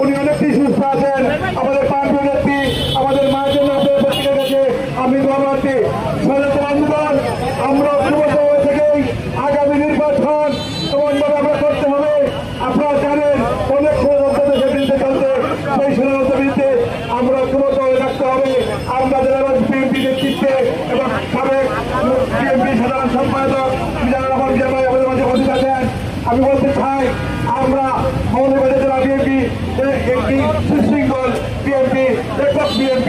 উনি অনেকটি সুস্থ আছেন। আমাদের নেত্রী আমাদের মায়ের জন্য আপনাদের প্রত্যেকের আমি ধন্যবাদী বন্ধুগণ আমরা থেকেই আগামী নির্বাচন করতে হবে। আপনারা জানেন, অনেক ষড়যন্ত্র বিরুদ্ধে চলছে। সেই আমরা হয়ে থাকতে হবে। আমরা যারা বিএনপি নেতৃত্বে এবং মাঝে উপস্থিত আছেন। আমি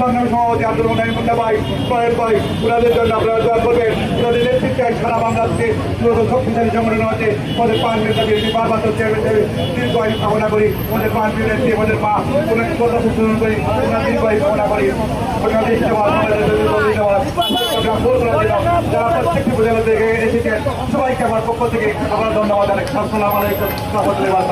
সংগ্রামী সভাপতি আব্দুল মোনাই মুন্ডা ভাই প্রয়ের ভাই ওনাদের জন্য আপনারা দোয়া করবেন। ওনাদের নেতৃত্বে সারা বাংলাদেশকে মূলত শক্তিশালী সংগঠন আছে আমাদের পাঁচ নেতা বিএনপি বারবার চেয়ারম্যান হিসেবে দীর্ঘ কামনা করি। আমাদের পাঁচ নেত্রী আমাদের মা ওনাকে কথা স্মরণ করি। ওনার দীর্ঘ কামনা করি। সবাইকে আমার পক্ষ থেকে আমার ধন্যবাদ জানাই। আসসালামু আলাইকুম। রহমতুল্লাহ